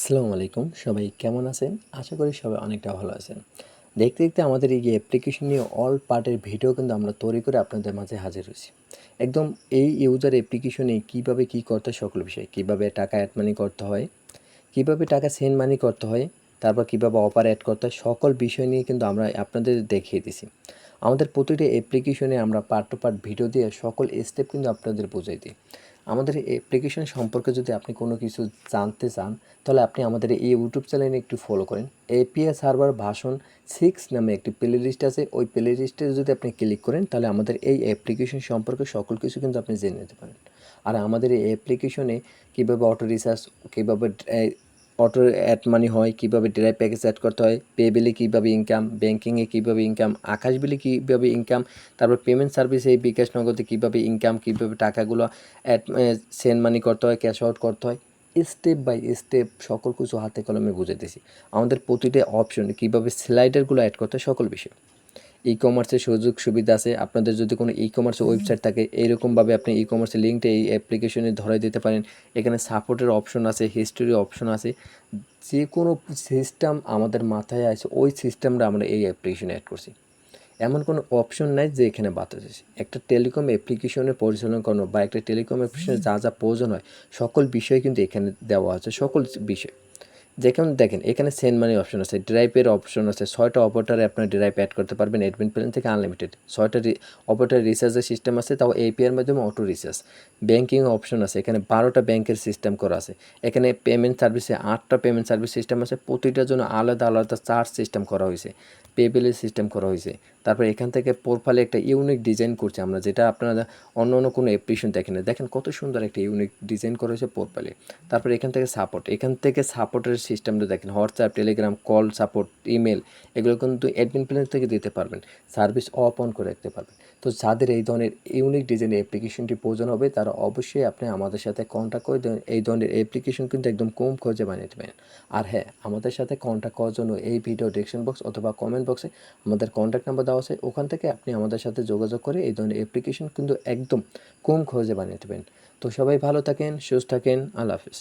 আসসালামু আলাইকুম। সবাই কেমন আছেন? আশা করি সবাই অনেকটা ভালো আছেন। দেখতে দেখতে আমাদের এই যে অ্যাপ্লিকেশন নিয়ে অল পার্টের ভিডিও কিন্তু আমরা তৈরি করে আপনাদের মাঝে হাজির হয়েছি। একদম এই ইউজার অ্যাপ্লিকেশনে কীভাবে কি করতে সকল বিষয়, কীভাবে টাকা অ্যাড মানি করতে হয়, কীভাবে টাকা সেন্ড মানি করতে হয়, তারপর কীভাবে অফার অ্যাড করতে হয়, সকল বিষয় নিয়ে কিন্তু আমরা আপনাদের দেখিয়ে দিছি। আমাদের প্রতিটি অ্যাপ্লিকেশনে আমরা পার্ট টু পার্ট ভিডিও দিয়ে সকল স্টেপ কিন্তু আপনাদের বুঝাই দিই। আমাদের অ্যাপ্লিকেশন সম্পর্কে যদি আপনি কোনো কিছু জানতে চান, তাহলে আপনি আমাদের এই ইউটিউব চ্যানেলে একটু ফলো করেন। এপিএস সার্ভার ভাষণ সিক্স নামে একটি প্লে লিস্ট আছে। ওই প্লে লিস্টে যদি আপনি ক্লিক করেন, তাহলে আমাদের এই অ্যাপ্লিকেশন সম্পর্কে সকল কিছু কিন্তু আপনি জেনে নিতে পারেন। আর আমাদের এই অ্যাপ্লিকেশনে কীভাবে অটো রিসার্চ কীভাবে অটো অ্যাড মানি হয়, কীভাবে ড্রাইভ প্যাকেজ অ্যাড করতে হয় পে বিলে কীভাবে ইনকাম ব্যাঙ্কিংয়ে কীভাবে ইনকাম আকাশ বিলে কীভাবে ইনকাম তারপর পেমেন্ট সার্ভিসে এই বিকাশ নগদে কীভাবে ইনকাম কীভাবে টাকাগুলো অ্যাড সেন্ড মানি করতে হয় ক্যাশ আউট করতে হয়। স্টেপ বাই স্টেপ সকল কিছু হাতে কলমে বুঝাইতেছি। আমাদের প্রতিটা অপশন কীভাবে স্লাইডারগুলো অ্যাড করতে হয় সকল বিষয়। ই কমার্সের সুযোগ সুবিধা আছে। আপনাদের যদি কোনো ই কমার্সের ওয়েবসাইট থাকে এইরকমভাবে আপনি ই কমার্সের লিঙ্কটা এই অ্যাপ্লিকেশনে ধরাই দিতে পারেন। এখানে সাপোর্টের অপশন আছে হিস্টোরি অপশন আছে। যে কোনো সিস্টেম আমাদের মাথায় আছে ওই সিস্টেমটা আমরা এই অ্যাপ্লিকেশনে অ্যাড করছি। এমন কোনো অপশন নাই যে এখানে বাদ আছে একটা টেলিকম অ্যাপ্লিকেশনে পরিচালনা করানো বা একটা টেলিকম অ্যাপ্লিকেশনে যা যা প্রয়োজন হয় সকল বিষয় কিন্তু এখানে দেওয়া আছে সকল বিষয়। যেমন দেখেন, এখানে সেন্ড মানি অপশন আছে ড্রাইভের অপশন আছে, ছয়টা অপারেটারে আপনার ড্রাইভ অ্যাড করতে পারবেন অ্যাডমিন প্ল্যান থেকে আনলিমিটেড ছয়টা অপারেটার রিচার্জের সিস্টেম আছে, তাও এপিআর মাধ্যমে অটো রিচার্জ ব্যাঙ্কিং অপশন আছে, এখানে বারোটা ব্যাংকের সিস্টেম করা আছে। এখানে পেমেন্ট সার্ভিসে আটটা পেমেন্ট সার্ভিস সিস্টেম আছে প্রতিটার জন্য আলাদা আলাদা চার্জ সিস্টেম করা হয়েছে। পেবিলের সিস্টেম করা হয়েছে। তারপর এখান থেকে প্রোফাইলে একটা ইউনিক ডিজাইন করছে আমরা, যেটা আপনারা অন্য অন্য কোনো অ্যাপ্লিকেশন দেখেন না। দেখেন কত সুন্দর একটা ইউনিক ডিজাইন করা হয়েছে প্রোফাইলে তারপর এখান থেকে সাপোর্ট এখান থেকে সাপোর্টের সিস্টেমটা দেখেন WhatsApp Telegram call support email এগুলো কিন্তু অ্যাডমিন প্ল্যান থেকে দিতে পারবেন। সার্ভিস অফ অন করে রাখতে পারবেন। তো যাদের এই ধরনের ইউনিক ডিজাইনের অ্যাপ্লিকেশনটি প্রয়োজন হবে, তারা অবশ্যই আপনি আমাদের সাথে কন্ট্যাক্ট করে দেবেন এই ধরনের অ্যাপ্লিকেশন কিন্তু একদম কম খরচে বানিয়ে দেবেন আর হ্যাঁ আমাদের সাথে কন্ট্যাক্ট করার জন্য এই ভিডিও ডিসক্রিপশন বক্স অথবা কমেন্ট বক্সে আমাদের কন্ট্যাক্ট নাম্বার দেওয়া আছে। ওখান থেকে আপনি আমাদের সাথে যোগাযোগ করে এই ধরনের অ্যাপ্লিকেশন কিন্তু একদম কম খরচে বানিয়ে দেবেন তো সবাই ভালো থাকেন, সুস্থ থাকেন। আল্লাহ হাফিজ।